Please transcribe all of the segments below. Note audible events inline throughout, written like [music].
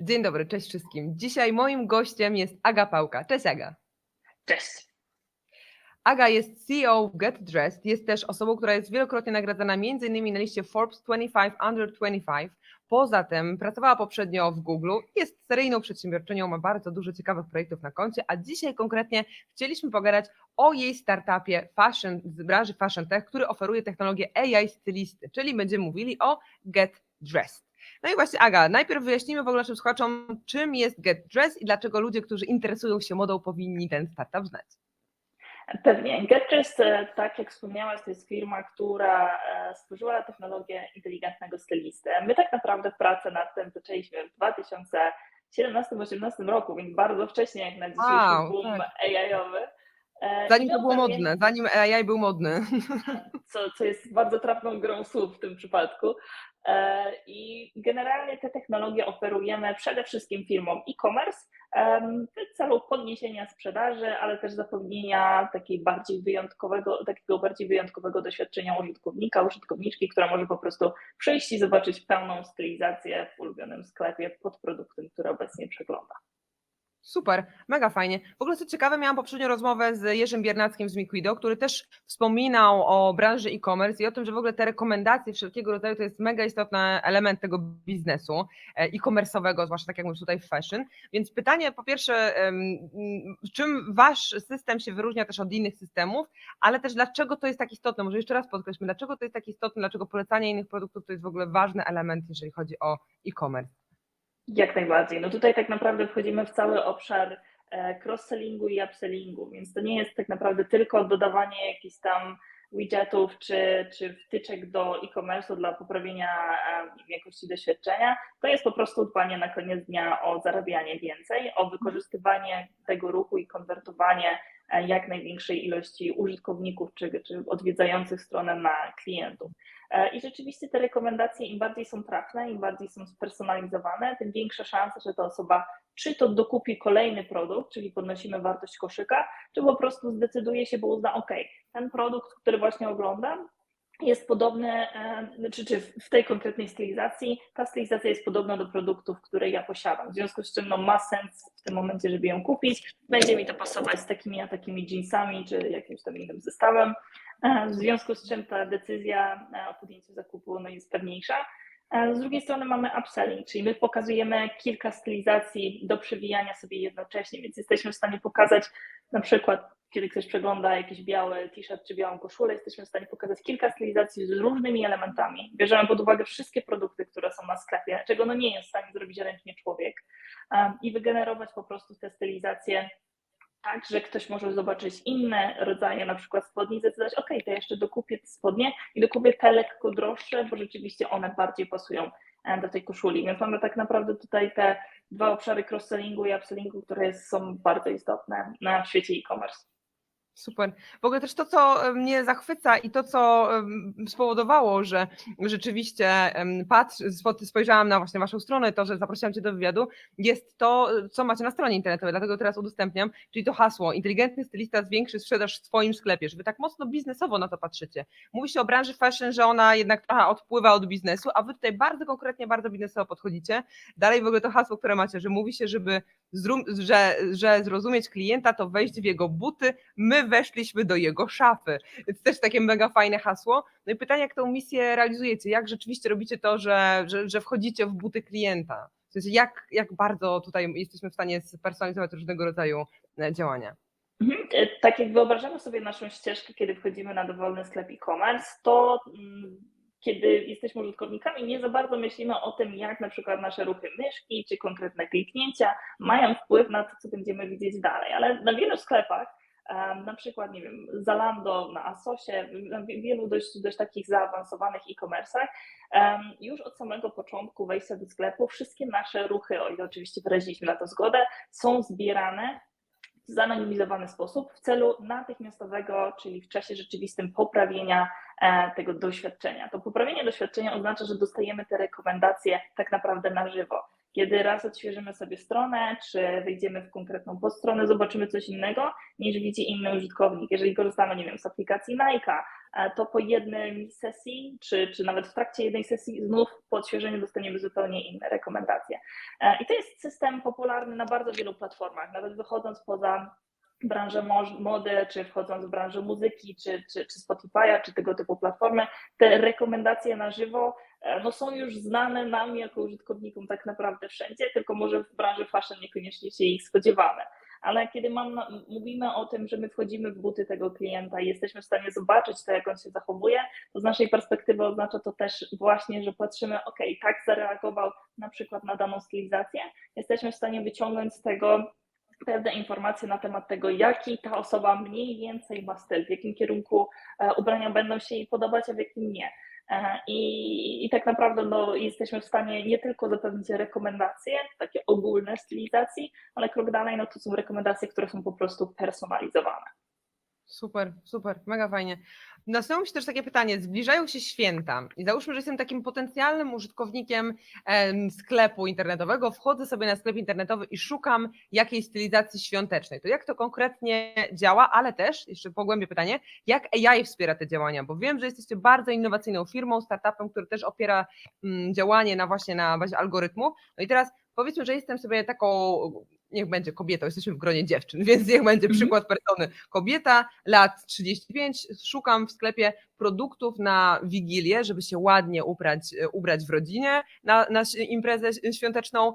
Dzień dobry, cześć wszystkim. Dzisiaj moim gościem jest Aga Pałka. Cześć Aga. Cześć. Aga jest CEO Get Dressed, jest też osobą, która jest wielokrotnie nagradzana m.in. na liście Forbes 25 Under 25. Poza tym pracowała poprzednio w Google, jest seryjną przedsiębiorczynią, ma bardzo dużo ciekawych projektów na koncie, a dzisiaj konkretnie chcieliśmy pogadać o jej startupie fashion, z branży fashion tech, który oferuje technologię AI stylisty, czyli będziemy mówili o Get Dressed. No i właśnie Aga, najpierw wyjaśnijmy w ogóle naszym słuchaczom, czym jest Get Dressed i dlaczego ludzie, którzy interesują się modą, powinni ten startup znać. Pewnie. GetDressed, e, tak jak wspomniałaś, to jest firma, która e, stworzyła technologię inteligentnego stylisty. My tak naprawdę pracę nad tym zaczęliśmy w 2017-2018 roku, więc bardzo wcześnie jak na dzisiejszy Wow, boom tak. AI-owy. E, Zanim to było modne, zanim AI był modny. [laughs] co, co jest bardzo trafną grą słów w tym przypadku. E, I generalnie te technologie oferujemy przede wszystkim firmom e-commerce w celu podniesienia sprzedaży, ale też zapewnienia takiej bardziej wyjątkowego, takiego bardziej wyjątkowego doświadczenia użytkownika, użytkowniczki, która może po prostu przyjść i zobaczyć pełną stylizację w ulubionym sklepie pod produktem, który obecnie przegląda. Super, mega fajnie. W ogóle co ciekawe, miałam poprzednio rozmowę z Jerzym Biernackim z Miquido, który też wspominał o branży e-commerce i o tym, że w ogóle te rekomendacje wszelkiego rodzaju to jest mega istotny element tego biznesu e, e-commerce'owego, zwłaszcza tak jak mówisz tutaj w fashion. Więc pytanie po pierwsze, czym wasz system się wyróżnia też od innych systemów, ale też dlaczego to jest tak istotne? Może jeszcze raz podkreślmy, dlaczego to jest tak istotne, dlaczego polecanie innych produktów to jest w ogóle ważny element, jeżeli chodzi o e-commerce. Jak najbardziej. No tutaj tak naprawdę wchodzimy w cały obszar e, cross-sellingu i upsellingu, więc to nie jest tak naprawdę tylko dodawanie jakichś tam widgetów czy, czy wtyczek do e-commerce'u dla poprawienia e, jakości doświadczenia. To jest po prostu dbanie na koniec dnia o zarabianie więcej, o wykorzystywanie tego ruchu i konwertowanie e, jak największej ilości użytkowników czy, czy odwiedzających stronę na klientów. E, I rzeczywiście te rekomendacje im bardziej są trafne, im bardziej są spersonalizowane, tym większa szansa, że ta osoba czy to dokupi kolejny produkt, czyli podnosimy wartość koszyka, czy po prostu zdecyduje się, bo uzna, ok, ten produkt, który właśnie oglądam, jest podobny, e, czy, czy w tej konkretnej stylizacji, ta stylizacja jest podobna do produktów, które ja posiadam. W związku z czym no, ma sens w tym momencie, żeby ją kupić. Będzie mi to pasować z takimi a takimi jeansami, czy jakimś tam innym zestawem. E, W związku z czym ta decyzja e, o podjęciu zakupu no, jest pewniejsza. E, Z drugiej strony mamy upselling, czyli my pokazujemy kilka stylizacji do przewijania sobie jednocześnie, więc jesteśmy w stanie pokazać na przykład, kiedy ktoś przegląda jakiś biały t-shirt czy białą koszulę, jesteśmy w stanie pokazać kilka stylizacji z różnymi elementami. Bierzemy pod uwagę wszystkie produkty, które są na sklepie, czego no nie jest w stanie zrobić ręcznie człowiek i wygenerować po prostu te stylizacje tak, że ktoś może zobaczyć inne rodzaje na przykład spodni i zdecydować, ok, to jeszcze dokupię spodnie i dokupię te lekko droższe, bo rzeczywiście one bardziej pasują e, do tej koszuli. Więc mamy tak naprawdę tutaj te dwa obszary cross-sellingu i upsellingu, które są bardzo istotne na świecie e-commerce. Super. W ogóle też to, co e, mnie zachwyca i to, co spowodowało, że rzeczywiście patrz, spo- spojrzałam na właśnie waszą stronę, to, że zaprosiłam cię do wywiadu, jest to, co macie na stronie internetowej, dlatego teraz udostępniam, czyli to hasło, inteligentny stylista zwiększy sprzedaż w swoim sklepie, że wy tak mocno biznesowo na to patrzycie. Mówi się o branży fashion, że ona jednak trochę odpływa od biznesu, a wy tutaj bardzo konkretnie, bardzo biznesowo podchodzicie. Dalej w ogóle to hasło, które macie, że mówi się, żeby że, że zrozumieć klienta, to wejść w jego buty, my weszliśmy do jego szafy. Więc też takie mega fajne hasło. No i pytanie, jak tą misję realizujecie? Jak rzeczywiście robicie to, że, że, że wchodzicie w buty klienta? W sensie, jak, jak bardzo tutaj jesteśmy w stanie spersonalizować różnego rodzaju e, działania? Mhm. E, Tak jak wyobrażamy sobie naszą ścieżkę, kiedy wchodzimy na dowolny sklep e-commerce, to mm, kiedy jesteśmy użytkownikami, nie za bardzo myślimy o tym, jak na przykład nasze ruchy myszki czy konkretne kliknięcia mają wpływ na to, co będziemy widzieć dalej. Ale na wielu sklepach, na przykład, nie wiem, Zalando, na Asosie, na wi- wielu dość, dość takich zaawansowanych e-commerce'ach, już od samego początku wejścia do sklepu wszystkie nasze ruchy, o ile oczywiście wyraziliśmy na to zgodę, są zbierane w zanonimizowany sposób w celu natychmiastowego, czyli w czasie rzeczywistym poprawienia e, tego doświadczenia. To poprawienie doświadczenia oznacza, że dostajemy te rekomendacje tak naprawdę na żywo. Kiedy raz odświeżymy sobie stronę, czy wejdziemy w konkretną podstronę, zobaczymy coś innego niż widzi inny użytkownik. Jeżeli korzystamy, nie wiem, z aplikacji Nike'a, e, to po jednej sesji, czy, czy nawet w trakcie jednej sesji, znów po odświeżeniu dostaniemy zupełnie inne rekomendacje. E, I to jest system popularny na bardzo wielu platformach, nawet wychodząc poza branżę mo- mody, czy wchodząc w branżę muzyki, czy, czy, czy Spotify'a, czy tego typu platformy, te rekomendacje na żywo e, no, są już znane nam jako użytkownikom tak naprawdę wszędzie, tylko może w branży fashion niekoniecznie się ich spodziewamy. Ale kiedy mam mówimy o tym, że my wchodzimy w buty tego klienta i jesteśmy w stanie zobaczyć to, jak on się zachowuje, to z naszej perspektywy oznacza to też właśnie, że patrzymy, ok, tak zareagował na przykład na daną stylizację, jesteśmy w stanie wyciągnąć z tego pewne informacje na temat tego, jaki ta osoba mniej więcej ma styl, w jakim kierunku e, ubrania będą się jej podobać, a w jakim nie. I, I tak naprawdę no, jesteśmy w stanie nie tylko zapewnić rekomendacje, takie ogólne stylizacji, ale krok dalej no, to są rekomendacje, które są po prostu personalizowane. Super, super, mega fajnie. Nasuwa mi się też takie pytanie, zbliżają się święta i załóżmy, że jestem takim potencjalnym użytkownikiem em, sklepu internetowego, wchodzę sobie na sklep internetowy i szukam jakiejś stylizacji świątecznej. To jak to konkretnie działa, ale też, jeszcze pogłębię pytanie, jak AI wspiera te działania, bo wiem, że jesteście bardzo innowacyjną firmą, startupem, który też opiera mm, działanie na właśnie na bazie algorytmu. No i teraz powiedzmy, że jestem sobie taką, niech będzie kobietą, jesteśmy w gronie dziewczyn, więc niech będzie Mhm. przykład persony. Kobieta, lat 35, szukam w sklepie produktów na Wigilię, żeby się ładnie ubrać, ubrać w rodzinie na, na imprezę świąteczną.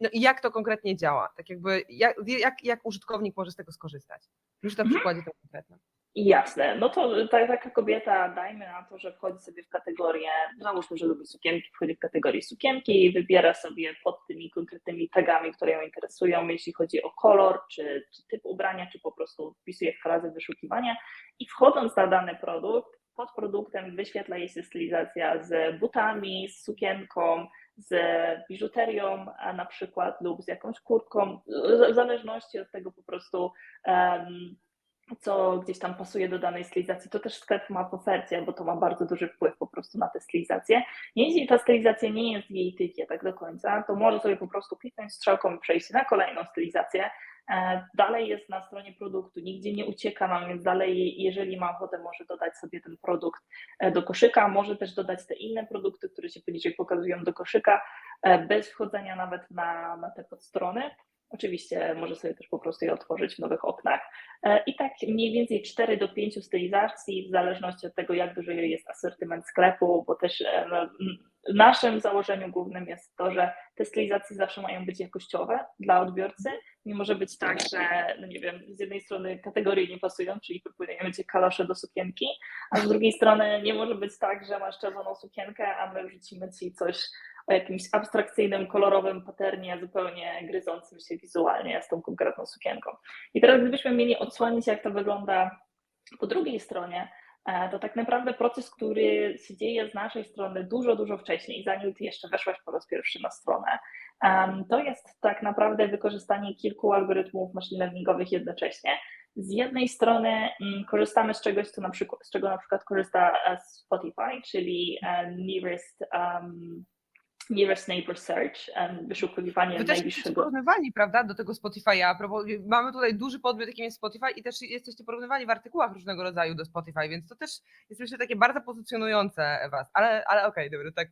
No i jak to konkretnie działa? Tak jakby, jak, jak, jak użytkownik może z tego skorzystać? Już na Mhm. przykładzie to konkretne. Jasne, no to ta, taka kobieta, dajmy na to, że wchodzi sobie w kategorię, załóżmy, że lubi sukienki, wchodzi w kategorię sukienki i wybiera sobie pod tymi konkretnymi tagami, które ją interesują, jeśli chodzi o kolor, czy, czy typ ubrania, czy po prostu wpisuje frazę wyszukiwania. I wchodząc na dany produkt, pod produktem wyświetla jej się stylizacja z butami, z sukienką, z biżuterią a na przykład lub z jakąś kurtką, w zależności od tego po prostu um, co gdzieś tam pasuje do danej stylizacji, to też sklep ma w ofercie, bo to ma bardzo duży wpływ po prostu na tę stylizację. Jeśli ta stylizacja nie jest jej typie tak do końca, to może sobie po prostu kliknąć strzałką i przejść na kolejną stylizację. E, Dalej jest na stronie produktu, nigdzie nie ucieka nam, więc dalej, jeżeli ma ochotę, może dodać sobie ten produkt e, do koszyka, może też dodać te inne produkty, które się poniżej pokazują do koszyka, e, bez wchodzenia nawet na, na te podstrony. Oczywiście może sobie też po prostu je otworzyć w nowych oknach. E, I tak mniej więcej 4 do 5 stylizacji, w zależności od tego, jak duży jest asortyment sklepu, bo też e, no, w naszym założeniu głównym jest to, że te stylizacje zawsze mają być jakościowe dla odbiorcy. Nie może być tak, że no nie wiem, z jednej strony kategorie nie pasują, czyli proponujemy ci kalosze do sukienki, a z drugiej strony nie może być tak, że masz czerwoną sukienkę, a my wrzucimy ci coś o jakimś abstrakcyjnym, kolorowym paternie, zupełnie gryzącym się wizualnie z tą konkretną sukienką. I teraz gdybyśmy mieli odsłonić, jak to wygląda po drugiej stronie, e, to tak naprawdę proces, który się dzieje z naszej strony dużo, dużo wcześniej, zanim ty jeszcze weszłaś po raz pierwszy na stronę, to jest tak naprawdę wykorzystanie kilku algorytmów machine learningowych jednocześnie. Z jednej strony mm, korzystamy z czegoś, co na przykład, z czego na przykład korzysta e, Spotify, czyli e, nearest um, Nearest Neighbor Search, wyszukiwanie Wy też najbliższego. porównywani, prawda, do tego Spotify'a. Mamy tutaj duży podmiot, jakim jest Spotify i też jesteście porównywani w artykułach różnego rodzaju do Spotify, więc to też jest myślę takie bardzo pozycjonujące was. Ale, ale okej, dobra, tak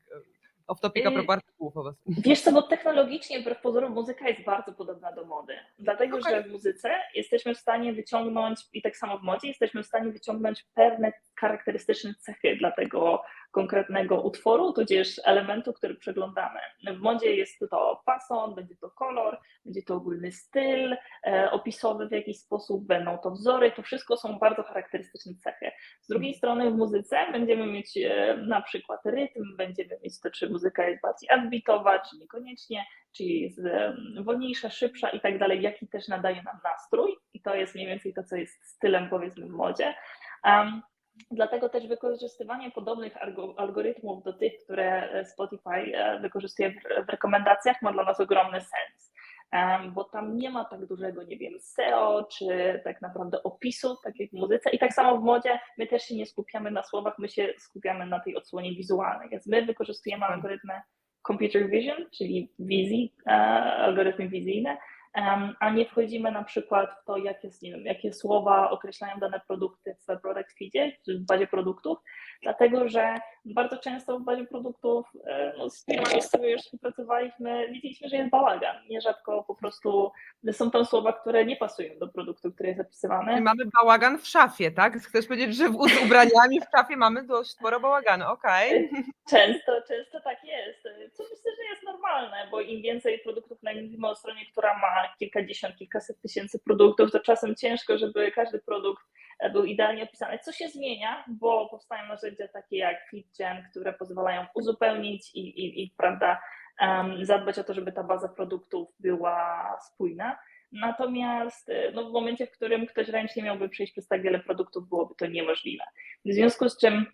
off topic a Y- propos artykułów o was. Wiesz co, bo technologicznie wbrew pozorom muzyka jest bardzo podobna do mody. Dlatego, Okej. że w muzyce jesteśmy w stanie wyciągnąć, i tak samo w modzie, jesteśmy w stanie wyciągnąć pewne charakterystyczne cechy dla tego konkretnego utworu, tudzież elementu, który przeglądamy. W modzie jest to fason, będzie to kolor, będzie to ogólny styl e, opisowy w jakiś sposób, będą to wzory, to wszystko są bardzo charakterystyczne cechy. Z drugiej strony w muzyce będziemy mieć e, na przykład rytm, będziemy mieć to, czy muzyka jest bardziej upbeatowa, czy niekoniecznie, czy jest e, wolniejsza, szybsza i tak dalej, jaki też nadaje nam nastrój i to jest mniej więcej to, co jest stylem powiedzmy w modzie. Dlatego też wykorzystywanie podobnych algo- algorytmów do tych, które Spotify e, wykorzystuje w, rekomendacjach, ma dla nas ogromny sens. Bo tam nie ma tak dużego, nie wiem, SEO, czy tak naprawdę opisu, tak jak w muzyce. I tak samo w modzie, my też się nie skupiamy na słowach, my się skupiamy na tej odsłonie wizualnej. Więc my wykorzystujemy algorytmy computer vision, czyli wizji, e, algorytmy wizyjne, a nie wchodzimy na przykład w to, jakie, wiem, jakie słowa określają dane produkty w product feedzie, czy w bazie produktów, dlatego że bardzo często w bazie produktów e, no, z firmami, z którymi już współpracowaliśmy, widzieliśmy, że jest bałagan. Nierzadko po prostu są tam słowa, które nie pasują do produktu, który jest zapisywany. mamy bałagan w szafie, tak? Chcesz powiedzieć, że z ubraniami w szafie mamy dość sporo bałaganu, okej. Często, często tak jest, co myślę, że normalne, bo im więcej produktów na mówimy o stronie, która ma kilkadziesiąt, kilkaset tysięcy produktów, to czasem ciężko, żeby każdy produkt był idealnie opisany. Co się zmienia, bo powstają narzędzia takie jak FeedGen, które pozwalają uzupełnić i, i, i prawda, um, zadbać o to, żeby ta baza produktów była spójna. Natomiast e, no, w momencie, w którym ktoś ręcznie miałby przejść przez tak wiele produktów, byłoby to niemożliwe. W związku z czym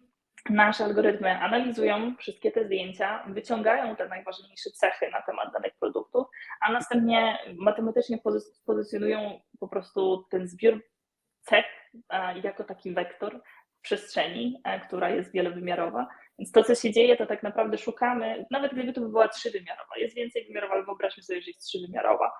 nasze algorytmy analizują wszystkie te zdjęcia, wyciągają te najważniejsze cechy na temat danych produktów, a następnie matematycznie pozy- pozycjonują po prostu ten zbiór cech e, jako taki wektor w przestrzeni, e, która jest wielowymiarowa. Więc to, co się dzieje, to tak naprawdę szukamy, nawet gdyby to była trzywymiarowa, jest więcej wymiarowa, ale wyobraźmy sobie, że jest trzywymiarowa,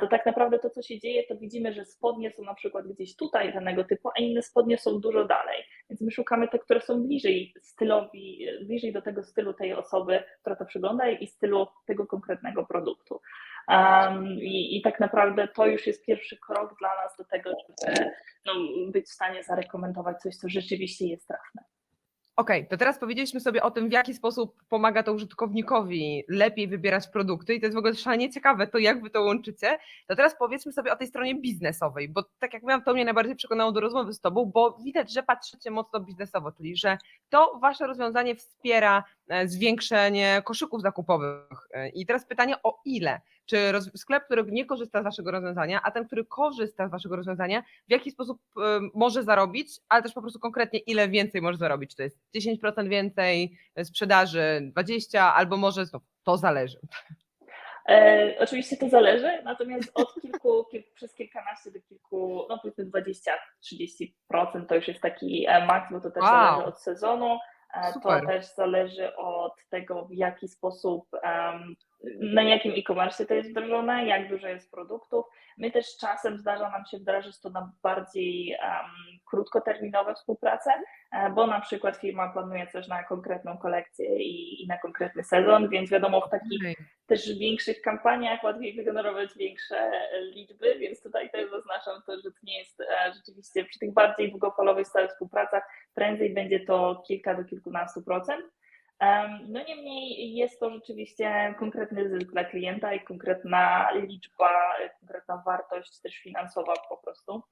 to tak naprawdę to, co się dzieje, to widzimy, że spodnie są na przykład gdzieś tutaj danego typu, a inne spodnie są dużo dalej. Więc my szukamy te, które są bliżej stylowi, bliżej do tego stylu tej osoby, która to przygląda i stylu tego konkretnego produktu. Um, i, I tak naprawdę to już jest pierwszy krok dla nas do tego, żeby no, być w stanie zarekomendować coś, co rzeczywiście jest trafne. Okej, to teraz powiedzieliśmy sobie o tym, w jaki sposób pomaga to użytkownikowi lepiej wybierać produkty i to jest w ogóle szalenie ciekawe, to jak wy to łączycie. To teraz powiedzmy sobie o tej stronie biznesowej, bo tak jak mówiłam, to mnie najbardziej przekonało do rozmowy z tobą, bo widać, że patrzycie mocno biznesowo, czyli że to wasze rozwiązanie wspiera e, zwiększenie koszyków zakupowych. E, I teraz pytanie o ile? Czy sklep, który nie korzysta z waszego rozwiązania, a ten, który korzysta z waszego rozwiązania, w jaki sposób e, może zarobić, ale też po prostu konkretnie ile więcej może zarobić? Czy to jest 10% więcej sprzedaży, 20%, albo może znów to zależy. E, oczywiście to zależy, natomiast od kilku, kil, przez kilkanaście do kilku, no powiedzmy 20-30% to już jest taki e, maks, bo to też Wow. zależy od sezonu. E, Super. To też zależy od tego, w jaki sposób, na jakim e-commerce to jest wdrożone, jak dużo jest produktów. My też czasem zdarza nam się wdrażać to na bardziej krótkoterminowe współprace, e, bo na przykład firma planuje coś na konkretną kolekcję i, i na konkretny sezon, więc wiadomo, w takich też większych kampaniach łatwiej wygenerować większe liczby, więc tutaj też zaznaczam to, że to nie jest e, rzeczywiście przy tych bardziej długofalowych stałych współpracach, prędzej będzie to kilka do kilkunastu procent. No niemniej jest to rzeczywiście konkretny zysk dla klienta i konkretna liczba, konkretna wartość też finansowa po prostu.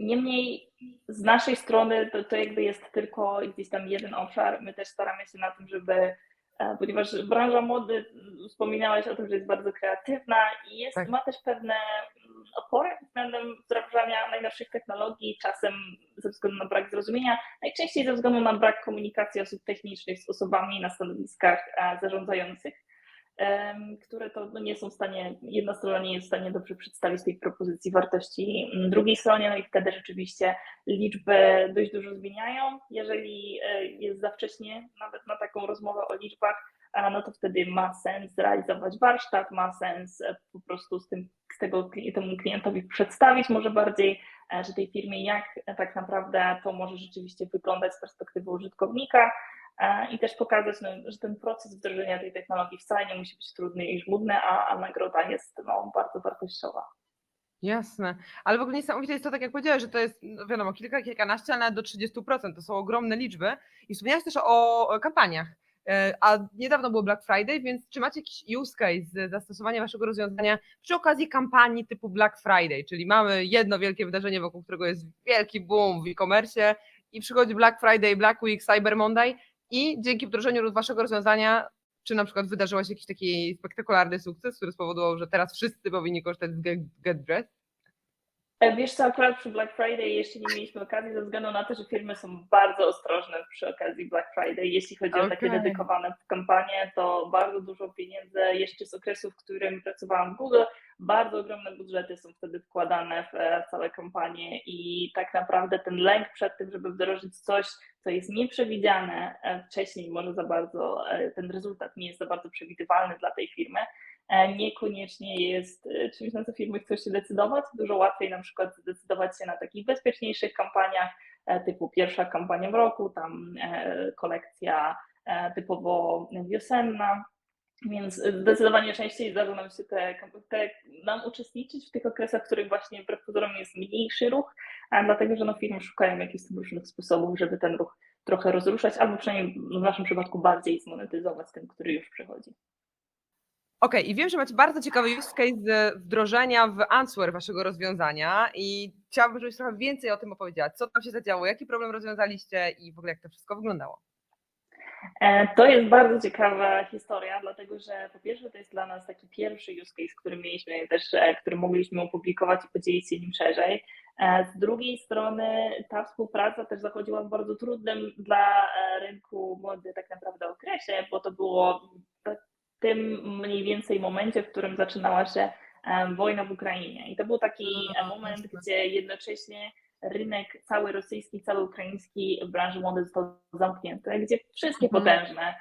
Em, Niemniej z naszej strony to, to jakby jest tylko gdzieś tam jeden obszar. My też staramy się na tym, żeby E, ponieważ branża mody, m, wspominałaś o tym, że jest bardzo kreatywna i jest, Tak. ma też pewne mm, opory względem wdrażania najnowszych technologii, czasem ze względu na brak zrozumienia, najczęściej ze względu na brak komunikacji osób technicznych z osobami na stanowiskach e, zarządzających, które to no, nie są w stanie, jedna strona nie jest w stanie dobrze przedstawić tej propozycji wartości drugiej stronie, no i wtedy rzeczywiście liczby dość dużo zmieniają. Jeżeli e, jest za wcześnie nawet na taką rozmowę o liczbach, no to wtedy ma sens zrealizować warsztat, ma sens e, po prostu z, tym, z tego temu klientowi przedstawić może bardziej, e, że tej firmie, jak tak naprawdę to może rzeczywiście wyglądać z perspektywy użytkownika i też pokazać, no, że ten proces wdrożenia tej technologii wcale nie musi być trudny i żmudny, a, a nagroda jest no, bardzo wartościowa. Jasne, ale w ogóle niesamowite jest to, tak jak powiedziałeś, że to jest, no wiadomo, kilka, kilkanaście, ale nawet do 30%, to są ogromne liczby. I wspomniałeś też o kampaniach, E, a niedawno było Black Friday, więc czy macie jakiś use case zastosowania waszego rozwiązania przy okazji kampanii typu Black Friday, czyli mamy jedno wielkie wydarzenie, wokół którego jest wielki boom w e-commerce i przychodzi Black Friday, Black Week, Cyber Monday i dzięki wdrożeniu waszego rozwiązania czy na przykład wydarzyło się jakiś taki spektakularny sukces, który spowodował, że teraz wszyscy powinni korzystać z Get, Get Dressed? E, Wiesz co, akurat przy Black Friday jeszcze nie mieliśmy okazji ze względu na to, że firmy są bardzo ostrożne przy okazji Black Friday. Jeśli chodzi o takie dedykowane kampanie, to bardzo dużo pieniędzy jeszcze z okresu, w którym pracowałam w Google, bardzo ogromne budżety są wtedy wkładane w, e, w całe kampanie i tak naprawdę ten lęk przed tym, żeby wdrożyć coś, co jest nieprzewidziane e, wcześniej, może za bardzo, ten rezultat nie jest za bardzo przewidywalny dla tej firmy, niekoniecznie jest e, czymś, na co firmy chcą się decydować. Dużo łatwiej na przykład zdecydować się na takich bezpieczniejszych kampaniach, e, typu pierwsza kampania w roku, tam e, kolekcja e, typowo wiosenna, więc zdecydowanie częściej zdarza nam się te, te, nam uczestniczyć w tych okresach, w których właśnie wbrew pozorom jest mniejszy ruch, dlatego, że no firmy szukają jakichś różnych sposobów, żeby ten ruch trochę rozruszać, albo przynajmniej w naszym przypadku bardziej zmonetyzować ten, który już przychodzi. Okej, i wiem, że macie bardzo ciekawy use case wdrożenia w Answer waszego rozwiązania i chciałabym, żebyś trochę więcej o tym opowiedziała. Co tam się zadziało, jaki problem rozwiązaliście i w ogóle jak to wszystko wyglądało? E, To jest bardzo ciekawa historia, dlatego że po pierwsze to jest dla nas taki pierwszy use case, który mieliśmy też, e, który mogliśmy opublikować i podzielić się nim szerzej. E, Z drugiej strony ta współpraca też zachodziła w bardzo trudnym dla rynku mody tak naprawdę okresie, bo to było tym mniej więcej momencie, w którym zaczynała się wojna w Ukrainie. I to był taki e, moment, gdzie jednocześnie rynek cały rosyjski, cały ukraiński w branży mody został zamknięty, gdzie wszystkie Mhm. potężne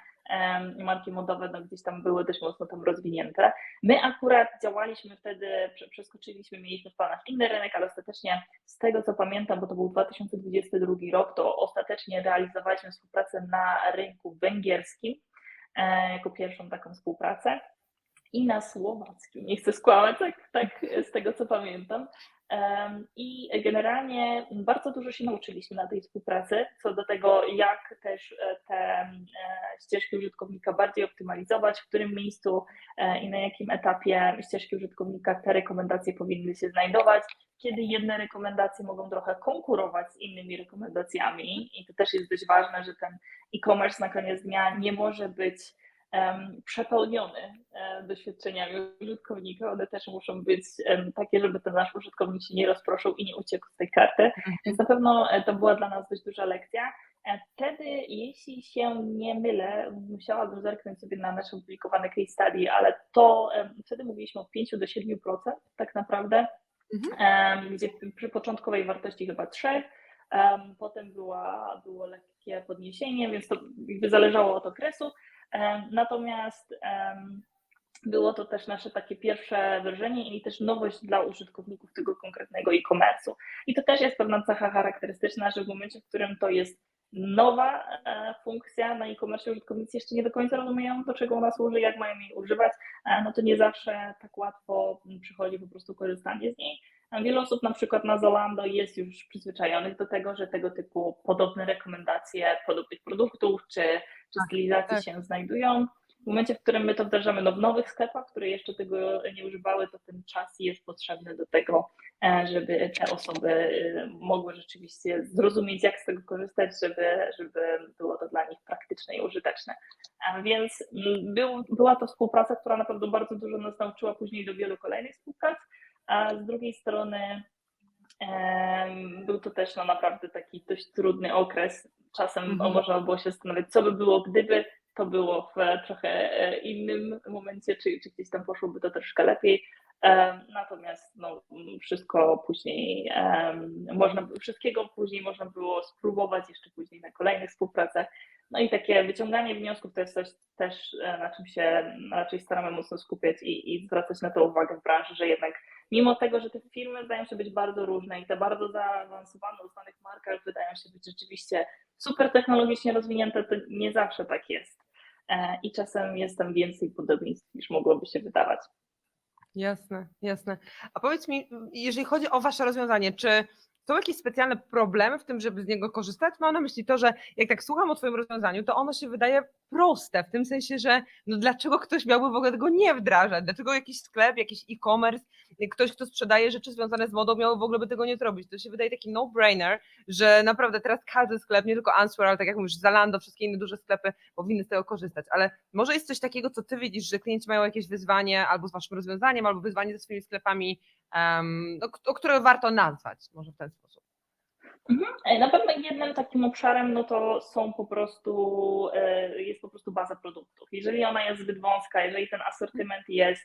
marki modowe no, gdzieś tam były dość mocno tam rozwinięte. My akurat działaliśmy wtedy, prze- przeskoczyliśmy, mieliśmy w planach inny rynek, ale ostatecznie z tego co pamiętam, bo to był 2022 rok, to ostatecznie realizowaliśmy współpracę na rynku węgierskim jako pierwszą taką współpracę i na słowackim. Nie chcę skłamać, tak, tak z tego co pamiętam. I generalnie bardzo dużo się nauczyliśmy na tej współpracy, co do tego, jak też e, te e, ścieżki użytkownika bardziej optymalizować, w którym miejscu e, i na jakim etapie ścieżki użytkownika te rekomendacje powinny się znajdować, kiedy jedne rekomendacje mogą trochę konkurować z innymi rekomendacjami. I to też jest dość ważne, że ten e-commerce na koniec dnia nie może być em, przepełniony e, doświadczeniami użytkownika. One też muszą być em, takie, żeby ten nasz użytkownik się nie rozproszył i nie uciekł z tej karty. Więc na pewno e, to była dla nas dość duża lekcja. E, Wtedy, jeśli się nie mylę, musiałabym zerknąć sobie na nasze opublikowane case study, ale to wtedy mówiliśmy o 5 do 7% tak naprawdę, em, gdzie przy początkowej wartości chyba 3, em, potem była, było lekkie podniesienie, więc to jakby zależało od okresu. Natomiast było to też nasze takie pierwsze wrażenie i też nowość dla użytkowników tego konkretnego e-commerce'u. I to też jest pewna cecha charakterystyczna, że w momencie, w którym to jest nowa e, funkcja na e-commerce, użytkownicy jeszcze nie do końca rozumieją, do czego ona służy, jak mają jej używać, no to nie zawsze tak łatwo przychodzi po prostu korzystanie z niej. Wiele osób na przykład na Zalando jest już przyzwyczajonych do tego, że tego typu podobne rekomendacje podobnych produktów czy, czy stylizacji tak. się znajdują. W momencie, w którym my to wdrażamy no, w nowych sklepach, które jeszcze tego nie używały, to ten czas jest potrzebny do tego, e, żeby te osoby e, mogły rzeczywiście zrozumieć, jak z tego korzystać, żeby, żeby było to dla nich praktyczne i użyteczne. Więc mm, był, była to współpraca, która naprawdę bardzo dużo nas nauczyła później do wielu kolejnych współprac, a z drugiej strony był to też no, naprawdę taki dość trudny okres. Czasem Mhm. można było się zastanawiać, co by było, gdyby to było w trochę e, innym momencie, czy, czy gdzieś tam poszłoby to troszkę lepiej. Natomiast no, wszystko później można, wszystkiego później można było spróbować jeszcze później na kolejnych współpracach. No i takie wyciąganie wniosków to jest coś też, e, na czym się raczej staramy mocno skupiać i, i zwracać na to uwagę w branży, że jednak mimo tego, że te firmy wydają się być bardzo różne i te bardzo zaawansowane w znanych markach wydają się być rzeczywiście super technologicznie rozwinięte, to nie zawsze tak jest. E, I czasem jest tam więcej podobieństw niż mogłoby się wydawać. Jasne, jasne. A powiedz mi, jeżeli chodzi o wasze rozwiązanie, czy są jakieś specjalne problemy w tym, żeby z niego korzystać? Mam na myśli to, że jak tak słucham o twoim rozwiązaniu, to ono się wydaje proste, w tym sensie, że no dlaczego ktoś miałby w ogóle tego nie wdrażać? Dlaczego jakiś sklep, jakiś e-commerce, ktoś, kto sprzedaje rzeczy związane z modą, miał w ogóle by tego nie zrobić? To się wydaje taki no-brainer, że naprawdę teraz każdy sklep, nie tylko Answer, ale tak jak mówisz, Zalando, wszystkie inne duże sklepy powinny z tego korzystać. Ale może jest coś takiego, co ty widzisz, że klienci mają jakieś wyzwanie albo z waszym rozwiązaniem, albo wyzwanie ze swoimi sklepami, um, no, o które warto nazwać, może w ten sposób. E, Na pewno jednym takim obszarem no to są po prostu, e, jest po prostu baza produktów. Jeżeli ona jest zbyt wąska, jeżeli ten asortyment jest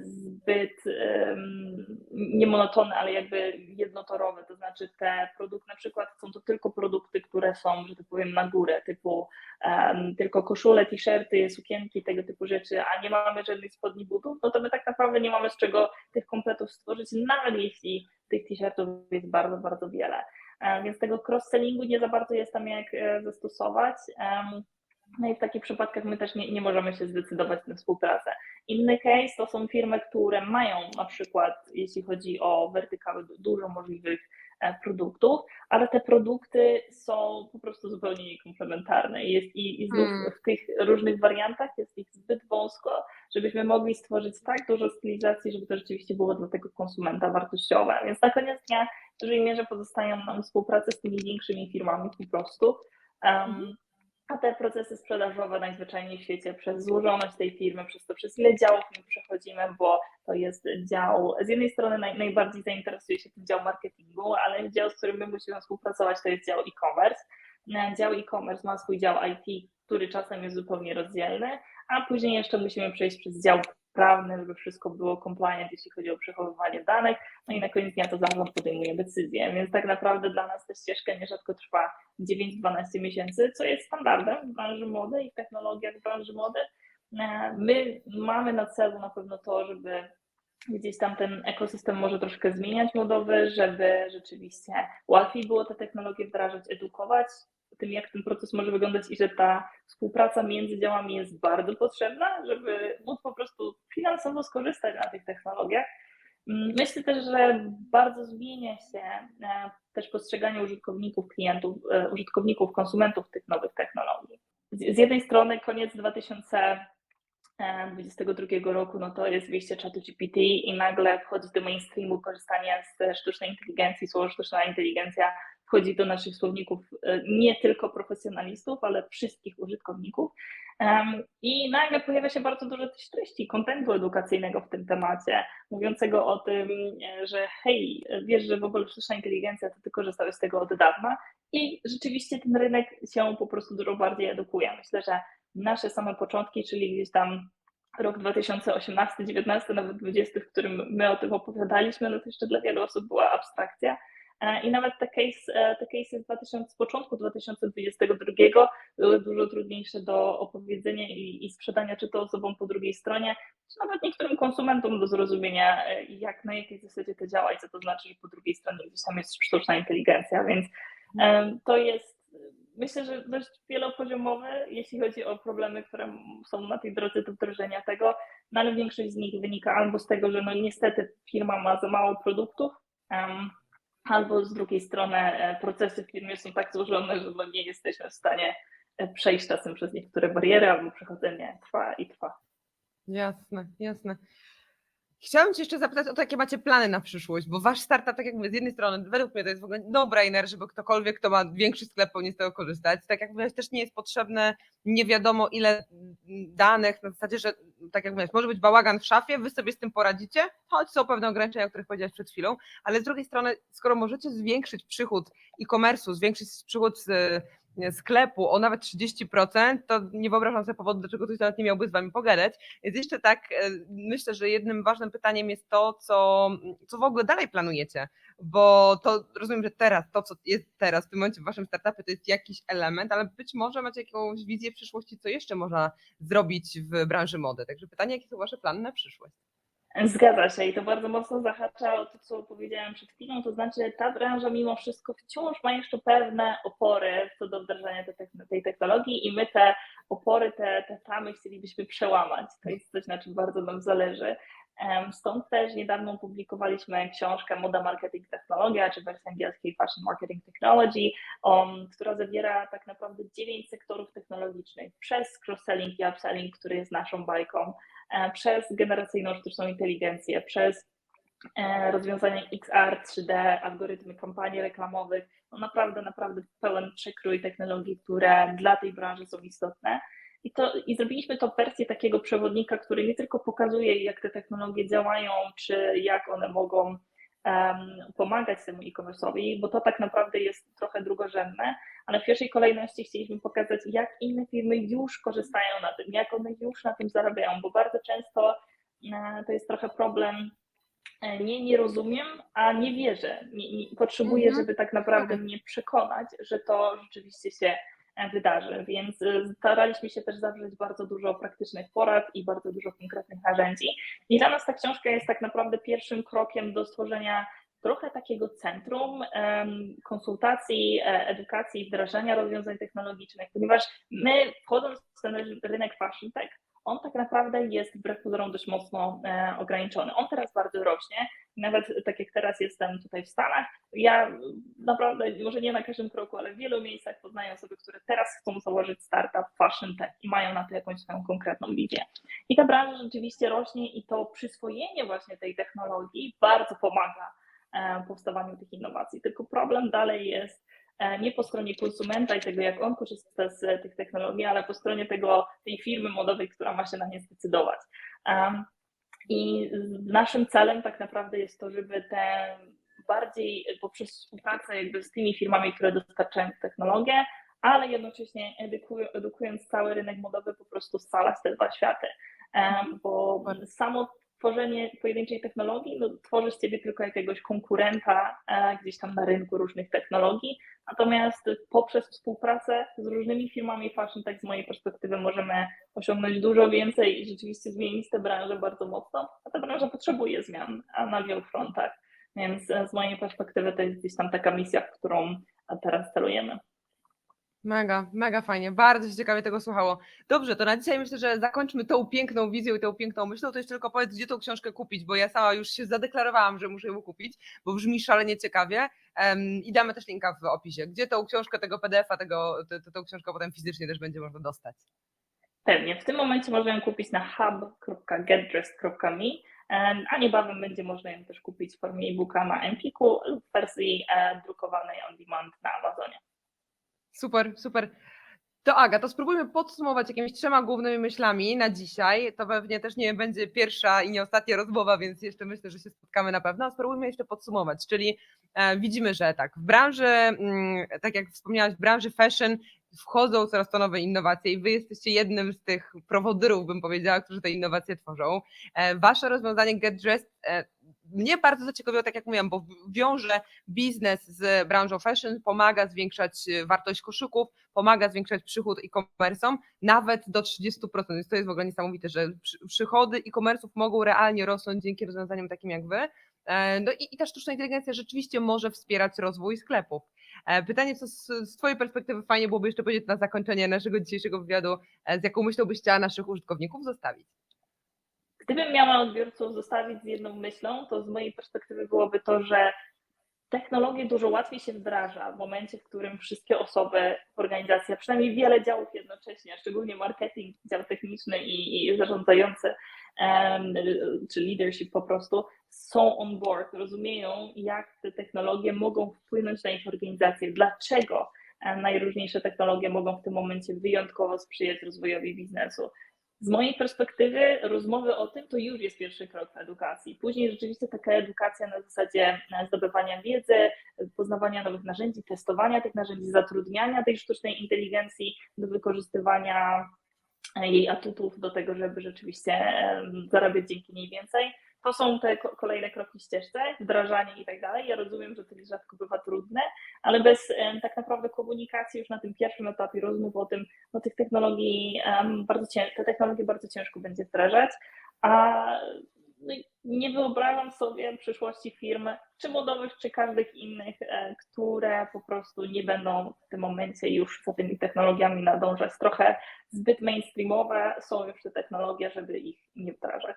zbyt um, niemonotony, ale jakby jednotorowy, to znaczy te produkty, na przykład są to tylko produkty, które są, że tak powiem, na górę, typu um, tylko koszule, t-shirty, sukienki, tego typu rzeczy, a nie mamy żadnych spodni butów, no to my tak naprawdę nie mamy z czego tych kompletów stworzyć, nawet jeśli tych t-shirtów jest bardzo, bardzo wiele. Um, więc tego cross-sellingu nie za bardzo jest tam jak e, zastosować. No i w takich przypadkach my też nie, nie możemy się zdecydować na współpracę. Inny case to są firmy, które mają na przykład, jeśli chodzi o wertykały, dużo możliwych e, produktów, ale te produkty są po prostu zupełnie niekomplementarne. Jest, i, i znów Hmm. w tych różnych wariantach jest ich zbyt wąsko, żebyśmy mogli stworzyć tak dużo stylizacji, żeby to rzeczywiście było dla tego konsumenta wartościowe. Więc na koniec dnia w dużej mierze pozostają nam współprace z tymi większymi firmami po prostu. Um. A te procesy sprzedażowe najzwyczajniej w świecie przez złożoność tej firmy, przez to, przez ile działów my przechodzimy, bo to jest dział, z jednej strony naj, najbardziej zainteresuje się tym dział marketingu, ale dział, z którym my musimy współpracować, to jest dział e-commerce. Dział e-commerce ma swój dział IT, który czasem jest zupełnie rozdzielny, a później jeszcze musimy przejść przez dział prawny, żeby wszystko było compliant, jeśli chodzi o przechowywanie danych, no i na koniec dnia to zarząd podejmuje decyzję, więc tak naprawdę dla nas ta ścieżka nierzadko trwa 9-12 miesięcy, co jest standardem w branży mody i w technologiach w branży mody. E, My mamy na celu na pewno to, żeby gdzieś tam ten ekosystem może troszkę zmieniać modowy, żeby rzeczywiście łatwiej było te technologie wdrażać, edukować tym, jak ten proces może wyglądać i że ta współpraca między działami jest bardzo potrzebna, żeby móc po prostu finansowo skorzystać na tych technologiach. Mm, Myślę też, że bardzo zmienia się e, też postrzeganie użytkowników, klientów, e, użytkowników, konsumentów tych nowych technologii. Z jednej strony koniec 2022 roku, no to jest wyjście czatu GPT i nagle wchodzi do mainstreamu korzystanie z sztucznej inteligencji, słowo sztuczna inteligencja wchodzi do naszych słowników e, nie tylko profesjonalistów, ale wszystkich użytkowników. I nagle pojawia się bardzo dużo treści, kontentu edukacyjnego w tym temacie, mówiącego o tym, e, że hej, wiesz, że w ogóle sztuczna inteligencja, to ty korzystałeś z tego od dawna i rzeczywiście ten rynek się po prostu dużo bardziej edukuje. Myślę, że nasze same początki, czyli gdzieś tam rok 2018, 19, nawet 20, w którym my o tym opowiadaliśmy, no to jeszcze dla wielu osób była abstrakcja. E, I nawet te case, e, te case z, 2000, z początku 2022 były dużo trudniejsze do opowiedzenia i, i sprzedania, czy to osobom po drugiej stronie, czy nawet niektórym konsumentom do zrozumienia, e, jak na jakiej zasadzie to działa i co to znaczy, że po drugiej stronie gdzieś tam jest sztuczna inteligencja, więc to jest myślę, że dość wielopoziomowy, jeśli chodzi o problemy, które są na tej drodze do wdrożenia tego, no ale większość z nich wynika albo z tego, że no niestety firma ma za mało produktów, um, albo z drugiej strony e, procesy w firmie są tak złożone, że no nie jesteśmy w stanie e, przejść czasem przez niektóre bariery, albo przechodzenie trwa i trwa. Jasne, jasne. Chciałam Cię jeszcze zapytać o to, jakie macie plany na przyszłość, bo Wasz startup, tak jak mówię, z jednej strony, według mnie to jest w ogóle no-brainer, żeby ktokolwiek, kto ma większy sklep, powinien z tego korzystać. Tak jak mówiłeś, też nie jest potrzebne nie wiadomo ile danych, na zasadzie, że tak jak mówisz, może być bałagan w szafie, Wy sobie z tym poradzicie, choć są pewne ograniczenia, o których powiedziałeś przed chwilą, ale z drugiej strony, skoro możecie zwiększyć przychód e-commerce'u, zwiększyć przychód z sklepu o nawet 30%, to nie wyobrażam sobie powodu, dlaczego ktoś nawet nie miałby z wami pogadać. Więc jeszcze tak, e, myślę, że jednym ważnym pytaniem jest to, co, co w ogóle dalej planujecie, bo to rozumiem, że teraz, to co jest teraz w tym momencie w waszym startupie, to jest jakiś element, ale być może macie jakąś wizję przyszłości, co jeszcze można zrobić w branży mody. Także pytanie, jakie są wasze plany na przyszłość? Zgadza się i to bardzo mocno zahacza o to, co powiedziałam przed chwilą, to znaczy ta branża mimo wszystko wciąż ma jeszcze pewne opory co do wdrażania te, tej technologii i my te opory, te, te tamy chcielibyśmy przełamać. To jest coś, na czym bardzo nam zależy. Stąd też niedawno publikowaliśmy książkę Moda Marketing Technologia, czy wersja angielskiej Fashion Marketing Technology, um, która zawiera tak naprawdę dziewięć sektorów technologicznych przez cross-selling i upselling, który jest naszą bajką, przez generacyjną sztuczną inteligencję, przez rozwiązania XR, 3D, algorytmy kampanii reklamowych. No naprawdę, naprawdę pełen przekrój technologii, które dla tej branży są istotne. I, to, I zrobiliśmy to w wersji takiego przewodnika, który nie tylko pokazuje, jak te technologie działają, czy jak one mogą pomagać temu e-commerce'owi, bo to tak naprawdę jest trochę drugorzędne, ale w pierwszej kolejności chcieliśmy pokazać, jak inne firmy już korzystają na tym, jak one już na tym zarabiają, bo bardzo często e, to jest trochę problem. e, Nie, nie rozumiem, a nie wierzę. Nie, nie, potrzebuję, Mhm. żeby tak naprawdę mnie przekonać, że to rzeczywiście się wydarzy. Więc e, staraliśmy się też zawrzeć bardzo dużo praktycznych porad i bardzo dużo konkretnych narzędzi. I dla nas ta książka jest tak naprawdę pierwszym krokiem do stworzenia trochę takiego centrum konsultacji, e, edukacji, wdrażania rozwiązań technologicznych, ponieważ my wchodząc w ten rynek fashion tech, on tak naprawdę jest wbrew pozorom dość mocno e, ograniczony. On teraz bardzo rośnie. Nawet tak jak teraz jestem tutaj w Stanach, ja naprawdę, może nie na każdym kroku, ale w wielu miejscach poznaję osoby, które teraz chcą założyć startup fashion tech i mają na to jakąś swoją konkretną wizję. I ta branża rzeczywiście rośnie i to przyswojenie właśnie tej technologii bardzo pomaga e, powstawaniu tych innowacji. Tylko problem dalej jest nie po stronie konsumenta i tego, jak on korzysta z e, tych technologii, ale po stronie tego, tej firmy modowej, która ma się na nie zdecydować. I naszym celem tak naprawdę jest to, żeby te bardziej poprzez współpracę jakby z tymi firmami, które dostarczają technologię, ale jednocześnie edukują, edukując cały rynek modowy, po prostu scalać te dwa światy. Bo samo tworzenie pojedynczej technologii no, tworzy z ciebie tylko jakiegoś konkurenta e, gdzieś tam na rynku różnych technologii, natomiast poprzez współpracę z różnymi firmami fashion tech z mojej perspektywy możemy osiągnąć dużo więcej i rzeczywiście zmienić tę branżę bardzo mocno, a ta branża potrzebuje zmian na wielu frontach, więc z mojej perspektywy to jest gdzieś tam taka misja, w którą teraz celujemy. Mega, mega fajnie. Bardzo się ciekawie tego słuchało. Dobrze, to na dzisiaj myślę, że zakończmy tą piękną wizją i tą piękną myślą. To jeszcze tylko powiedz, gdzie tą książkę kupić, bo ja sama już się zadeklarowałam, że muszę ją kupić, bo brzmi szalenie ciekawie. Em, I damy też linka w opisie, gdzie tą książkę, tego PDF-a, tego, t- t- tą książkę potem fizycznie też będzie można dostać. Pewnie. W tym momencie można ją kupić na hub.getdressed.me, a niebawem będzie można ją też kupić w formie e-booka na Empiku lub w wersji e, drukowanej on demand na Amazonie. Super, super. To Aga, to spróbujmy podsumować jakimiś trzema głównymi myślami na dzisiaj. To pewnie też nie będzie pierwsza i nie ostatnia rozmowa, więc jeszcze myślę, że się spotkamy na pewno. A Spróbujmy jeszcze podsumować, czyli e, widzimy, że tak, w branży, mm, tak jak wspomniałaś, w branży fashion wchodzą coraz to nowe innowacje i wy jesteście jednym z tych prowodyrów, bym powiedziała, którzy te innowacje tworzą. E, wasze rozwiązanie Get Dressed e, mnie bardzo zaciekawiło, tak jak mówiłam, bo wiąże biznes z branżą fashion, pomaga zwiększać e, wartość koszyków, pomaga zwiększać przychód e-commerce'om nawet do 30%. Więc to jest w ogóle niesamowite, że przy- przychody e-commerce'ów mogą realnie rosnąć dzięki rozwiązaniom takim jak wy. E, No i, i ta sztuczna inteligencja rzeczywiście może wspierać rozwój sklepów. E, Pytanie, co z, z Twojej perspektywy fajnie byłoby jeszcze powiedzieć na zakończenie naszego dzisiejszego wywiadu, z jaką myślą byś chciała naszych użytkowników zostawić? Gdybym miała odbiorców zostawić z jedną myślą, to z mojej perspektywy byłoby to, że technologię dużo łatwiej się wdraża w momencie, w którym wszystkie osoby w organizacji, a przynajmniej wiele działów jednocześnie, szczególnie marketing, dział techniczny i, i zarządzający, em, czy leadership po prostu, są on board, rozumieją, jak te technologie mogą wpłynąć na ich organizację, dlaczego e, najróżniejsze technologie mogą w tym momencie wyjątkowo sprzyjać rozwojowi biznesu. Z mojej perspektywy rozmowy o tym to już jest pierwszy krok w edukacji. Później rzeczywiście taka edukacja na zasadzie e, zdobywania wiedzy, poznawania nowych narzędzi, testowania tych narzędzi, zatrudniania tej sztucznej inteligencji do wykorzystywania e, jej atutów do tego, żeby rzeczywiście zarabiać dzięki niej więcej. To są te ko- kolejne kroki ścieżce, wdrażanie i tak dalej. Ja rozumiem, że to rzadko bywa trudne, ale bez tak naprawdę komunikacji już na tym pierwszym etapie rozmów o tym, no tych technologii bardzo ciężko, te technologie bardzo ciężko będzie wdrażać, a no nie wyobrażam sobie przyszłości firm, czy modowych, czy każdych innych, e, które po prostu nie będą w tym momencie już za tymi technologiami nadążać. Trochę zbyt mainstreamowe są już te technologie, żeby ich nie wdrażać.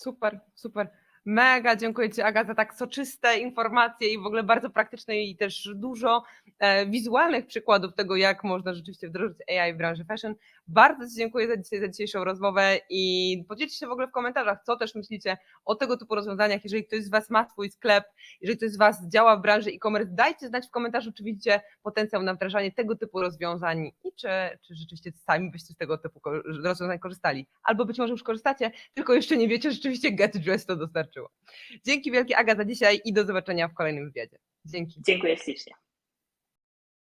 Super, super. Mega dziękuję Ci, Aga, za tak soczyste informacje i w ogóle bardzo praktyczne i też dużo e, wizualnych przykładów tego, jak można rzeczywiście wdrożyć AI w branży fashion. Bardzo Ci dziękuję za, dzisiaj, za dzisiejszą rozmowę i podzielcie się w ogóle w komentarzach, co też myślicie o tego typu rozwiązaniach. Jeżeli ktoś z Was ma swój sklep, jeżeli ktoś z Was działa w branży e-commerce, dajcie znać w komentarzu, czy widzicie potencjał na wdrażanie tego typu rozwiązań i czy, czy rzeczywiście sami byście z tego typu rozwiązań korzystali. Albo być może już korzystacie, tylko jeszcze nie wiecie, rzeczywiście Get Dress to dostarczyło. Dzięki wielkie Aga za dzisiaj i do zobaczenia w kolejnym wywiadzie. Dzięki. Dziękuję ślicznie.